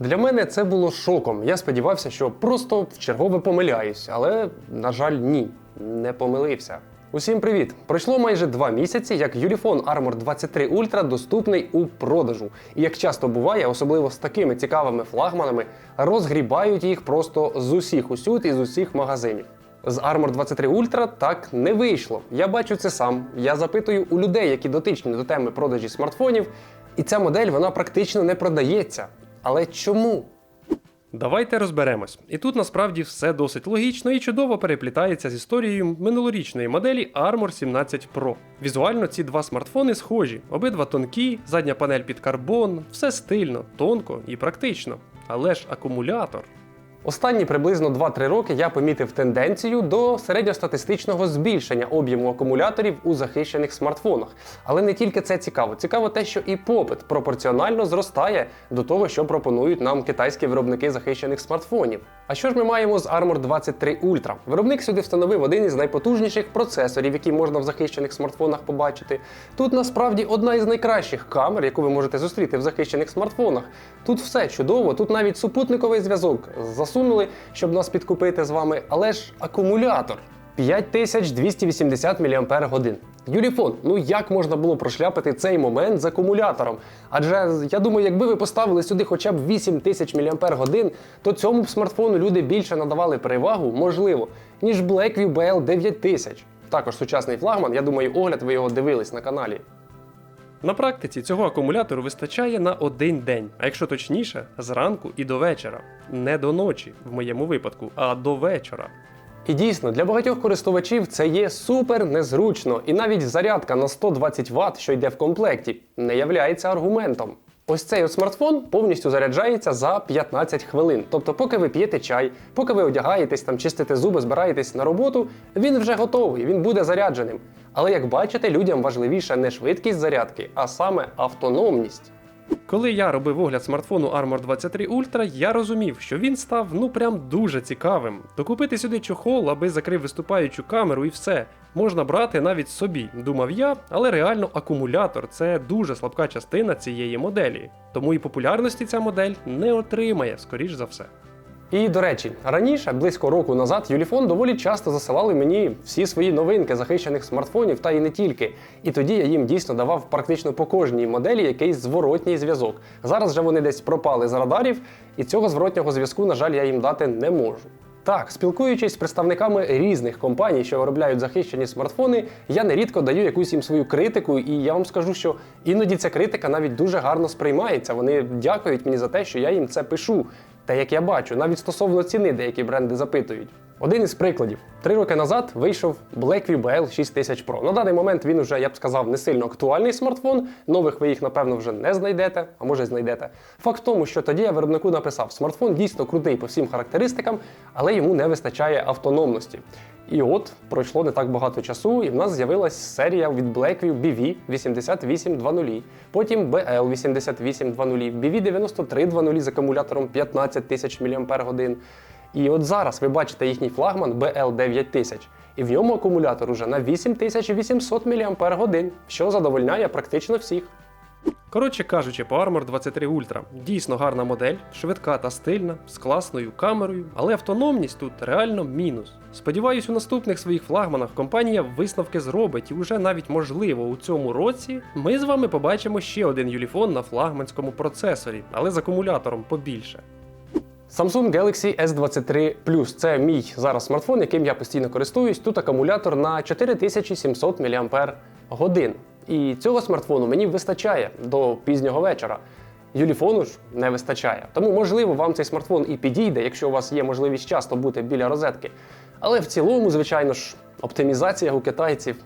Для мене це було шоком. Я сподівався, що просто в чергове помиляюсь, але, на жаль, ні, не помилився. Усім привіт! Пройшло майже два місяці, як Ulefone Armor 23 Ultra доступний у продажу. І як часто буває, особливо з такими цікавими флагманами, розгрібають їх просто з усіх усюд і з усіх магазинів. З Armor 23 Ultra так не вийшло. Я бачу це сам. Я запитую у людей, які дотичні до теми продажі смартфонів, і ця модель вона практично не продається. Але чому? Давайте розберемось. І тут насправді все досить логічно і чудово переплітається з історією минулорічної моделі Armor 17 Pro. Візуально ці два смартфони схожі, обидва тонкі, задня панель під карбон, все стильно, тонко і практично. Але ж акумулятор. Останні приблизно 2-3 роки я помітив тенденцію до середньостатистичного збільшення об'єму акумуляторів у захищених смартфонах. Але не тільки це цікаво. Цікаво те, що і попит пропорціонально зростає до того, що пропонують нам китайські виробники захищених смартфонів. А що ж ми маємо з Armor 23 Ultra? Виробник сюди встановив один із найпотужніших процесорів, які можна в захищених смартфонах побачити. Тут насправді одна із найкращих камер, яку ви можете зустріти в захищених смартфонах. Тут все чудово, тут навіть супутниковий зв'язок засунули, щоб нас підкупити з вами, але ж акумулятор. 5280 мАч. Юліфон, ну як можна було прошляпити цей момент з акумулятором? Адже я думаю, якби ви поставили сюди хоча б 8000 мАч, то цьому б смартфону люди більше надавали перевагу, можливо, ніж Blackview BL 9000. Також сучасний флагман, я думаю, огляд ви його дивились на каналі. На практиці цього акумулятору вистачає на один день, а якщо точніше, зранку і до вечора. Не до ночі, в моєму випадку, а до вечора. І дійсно, для багатьох користувачів це є супер незручно, і навіть зарядка на 120 Вт, що йде в комплекті, не являється аргументом. Ось цей от смартфон повністю заряджається за 15 хвилин. Тобто, поки ви п'єте чай, поки ви одягаєтесь, там чистите зуби, збираєтесь на роботу, він вже готовий, він буде зарядженим. Але як бачите, людям важливіше не швидкість зарядки, а саме автономність. Коли я робив огляд смартфону Armor 23 Ultra, я розумів, що він став ну прям дуже цікавим. Докупити сюди чохол, аби закрив виступаючу камеру і все. Можна брати навіть собі, думав я, але реально акумулятор це дуже слабка частина цієї моделі. Тому і популярності ця модель не отримає, скоріш за все. І до речі, раніше, близько року назад, Юліфон доволі часто засилали мені всі свої новинки захищених смартфонів, та й не тільки. І тоді я їм дійсно давав практично по кожній моделі якийсь зворотній зв'язок. Зараз же вони десь пропали з радарів, і цього зворотнього зв'язку, на жаль, я їм дати не можу. Так, спілкуючись з представниками різних компаній, що виробляють захищені смартфони, я нерідко даю якусь їм свою критику, і я вам скажу, що іноді ця критика навіть дуже гарно сприймається. Вони дякують мені за те, що я їм це пишу. Та як я бачу, навіть стосовно ціни деякі бренди запитують. Один із прикладів: три роки назад вийшов Blackview BL 6000 Pro. На даний момент він вже, я б сказав, не сильно актуальний смартфон. Нових ви їх, напевно, вже не знайдете, а може знайдете. Факт в тому, що тоді я виробнику написав: смартфон дійсно крутий по всім характеристикам, але йому не вистачає автономності. І от пройшло не так багато часу, і в нас з'явилась серія від Blackview BV 8820, потім BL 8820, BV 9320 з акумулятором 15 тисяч мАч. І от зараз ви бачите їхній флагман BL 9000, і в ньому акумулятор уже на 8800 мАч, що задовольняє практично всіх. Коротше кажучи, по Armor 23 Ultra дійсно гарна модель, швидка та стильна, з класною камерою, але автономність тут реально мінус. Сподіваюсь, у наступних своїх флагманах компанія висновки зробить, і вже навіть можливо у цьому році ми з вами побачимо ще один юліфон на флагманському процесорі, але з акумулятором побільше. Samsung Galaxy S23 Plus це мій зараз смартфон, яким я постійно користуюсь. Тут акумулятор на 4700 мАч. І цього смартфону мені вистачає до пізнього вечора. Юліфону ж не вистачає. Тому, можливо, вам цей смартфон і підійде, якщо у вас є можливість часто бути біля розетки. Але в цілому, звичайно ж, оптимізація у китайців